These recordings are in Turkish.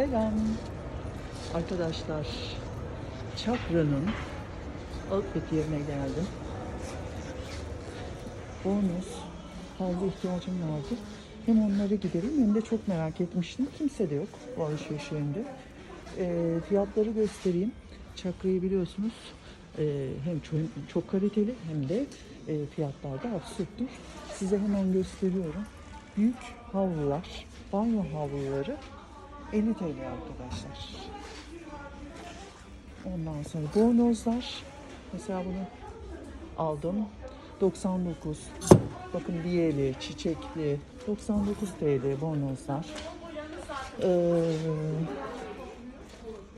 Selam. Arkadaşlar, Çakra'nın outlet yerine geldim. Bonus havlu ihtiyacım vardı. Hem onları gidereyim hem de çok merak etmiştim. Kimse de yok bu alışveriş. Ee, fiyatları göstereyim. Çakra'yı biliyorsunuz ee, hem çok, çok kaliteli hem de e, fiyatlar da absürttür. Size hemen gösteriyorum. Büyük havlular, banyo havluları 50 TL arkadaşlar. Ondan sonra bornozlar. Mesela bunu aldım. 99. Bakın diyeli, çiçekli. 99 TL bornozlar. Ee,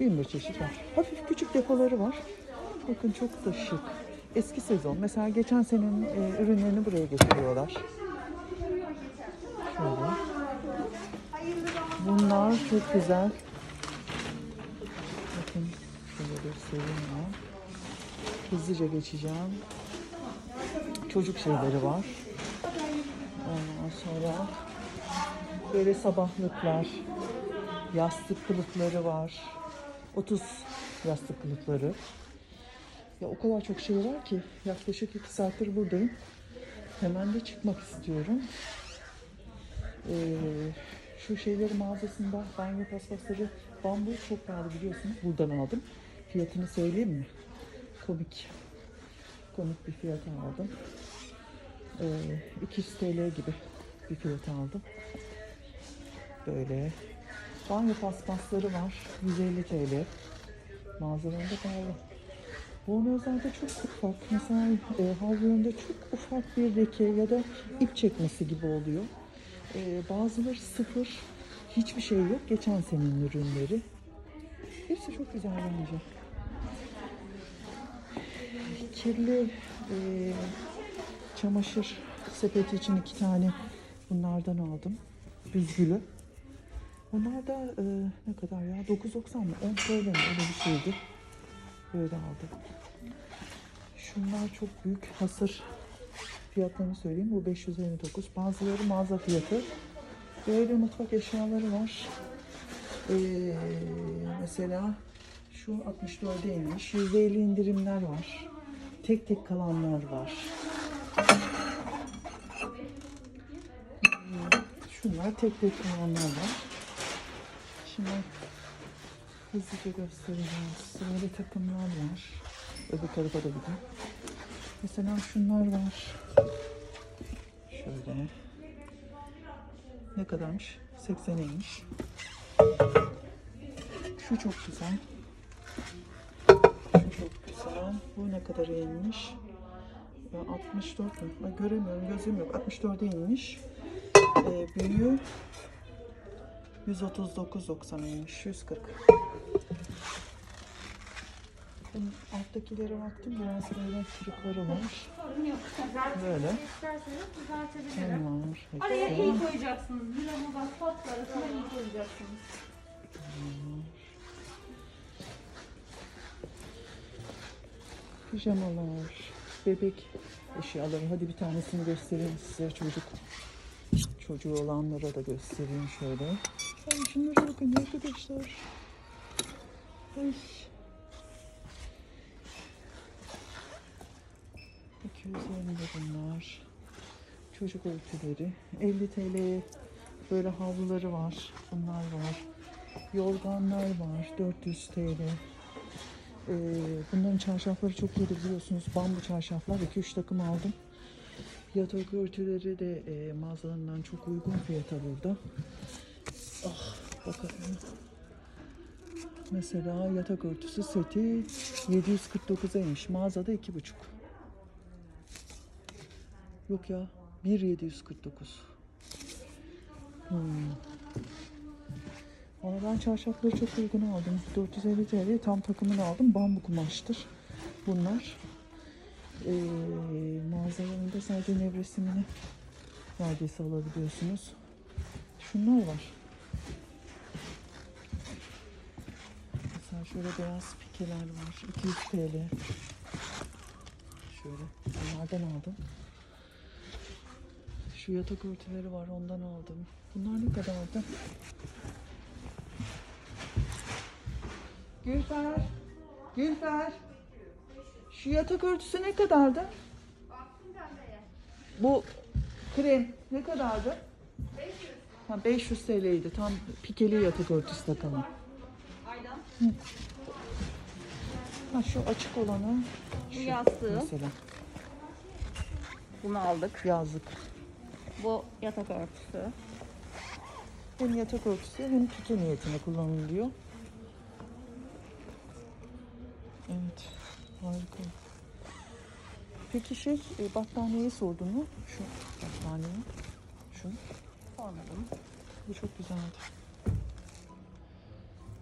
bir çeşit var. Hafif küçük depoları var. Bakın çok da şık. Eski sezon. Mesela geçen senenin e, ürünlerini buraya getiriyorlar. Şöyle. Bunlar çok güzel. Bakın şöyle göstereyim ya. Hızlıca geçeceğim. Çocuk şeyleri var. Ondan sonra böyle sabahlıklar, yastık kılıfları var. 30 yastık kılıfları. Ya o kadar çok şey var ki yaklaşık 2 saattir buradayım. Hemen de çıkmak istiyorum. Ee, şu şeyleri mağazasında banyo paspasları bambu çok pahalı biliyorsunuz. Buradan aldım. Fiyatını söyleyeyim mi? Komik. Komik bir fiyata aldım. Ee, 200 TL gibi bir fiyata aldım. Böyle. Banyo paspasları var. 150 TL. Mağazalarında pahalı. Bornozlarda çok ufak. Mesela e, havlularında çok ufak bir leke ya da ip çekmesi gibi oluyor. E, bazıları sıfır. Hiçbir şey yok. Geçen senenin ürünleri. Hepsi çok güzel bence. Kirli e, çamaşır sepeti için iki tane bunlardan aldım. Büzgülü. Bunlar da e, ne kadar ya? 9.90 mı? 10 TL mi? Öyle bir şeydi. Böyle aldım. Şunlar çok büyük hasır. Fiyatlarını söyleyeyim. Bu 559. Bazıları mağaza fiyatı. Böyle mutfak eşyaları var. Ee, mesela şu 64'e inmiş. %50 indirimler var. Tek tek kalanlar var. Hmm, Şunlar tek tek kalanlar var. Şimdi hızlıca göstereceğim. Böyle takımlar var. Öbür tarafa da gideyim. Mesela şunlar var. Şöyle. Ne kadarmış? 80'eymiş. Şu çok güzel. Şu çok güzel. Bu ne kadar inmiş? Ya 64 mü? Ay göremiyorum gözüm yok. 64'e inmiş. Ee, büyüğü 139.90 inmiş. 140. Bunun alttakilere baktım biraz böyle kırıkları var. Sorun yok. Böyle. İsterseniz düzeltebilirim. Tamam. Araya Hepsi. iyi koyacaksınız. Liramı bak pot arasına iyi koyacaksınız. Pijamalar, bebek eşyaları. Hadi bir tanesini göstereyim size çocuk. Çocuğu olanlara da göstereyim şöyle. Ay şunlara bakın arkadaşlar. Ay. 220 de bunlar. Çocuk örtüleri. 50 TL böyle havluları var. Bunlar var. Yorganlar var. 400 TL. Ee, bunların çarşafları çok iyi biliyorsunuz. Bambu çarşaflar. 2-3 takım aldım. Yatak örtüleri de e, mağazalarından çok uygun fiyata burada. Ah bakalım. Mesela yatak örtüsü seti 749'aymış. Mağazada 2,5. Yok ya 1,749. Hmm. Valla ben çarşafları çok uygun aldım. 450 TL tam takımını aldım. Bambu kumaştır bunlar. Ee, mağazalarında sadece nevresimini neredeyse alabiliyorsunuz. Şunlar var. Mesela şöyle beyaz pikeler var. 200 TL. Şöyle bunlardan aldım. Şu yatak örtüleri var ondan aldım. Bunlar ne kadardı? Gülfer. Gülfer. Şu yatak örtüsü ne kadardı? Bu krem ne kadardı? 500. Ha 500 TL'ydi. Tam pikeli yatak örtüsü takalım. Ha şu açık olanı Bu yastığı. mesela Bunu aldık. yazlık. Bu yatak örtüsü. Hem yatak örtüsü hem tütü niyetine kullanılıyor. Evet, harika. Peki şey, e, battaniyeyi sordun mu? Şu battaniye. Şu. Sormadım. Bu çok güzeldi.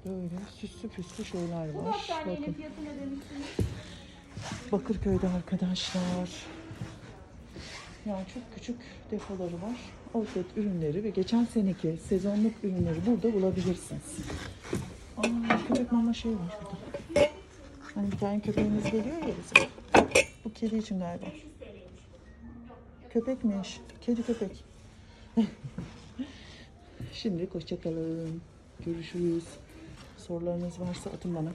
Böyle süslü püslü şeyler Bu var. battaniyenin Bakın. fiyatı ne demiştiniz? Bakırköy'de arkadaşlar. Yani çok küçük depoları var. Outlet ürünleri ve geçen seneki sezonluk ürünleri burada bulabilirsiniz. Aa, köpek mama şey var burada. Hani bir tane köpeğimiz geliyor ya bizim. Bu kedi için galiba. Köpekmiş. Kedi köpek. Şimdi hoşçakalın. Görüşürüz. Sorularınız varsa atın bana.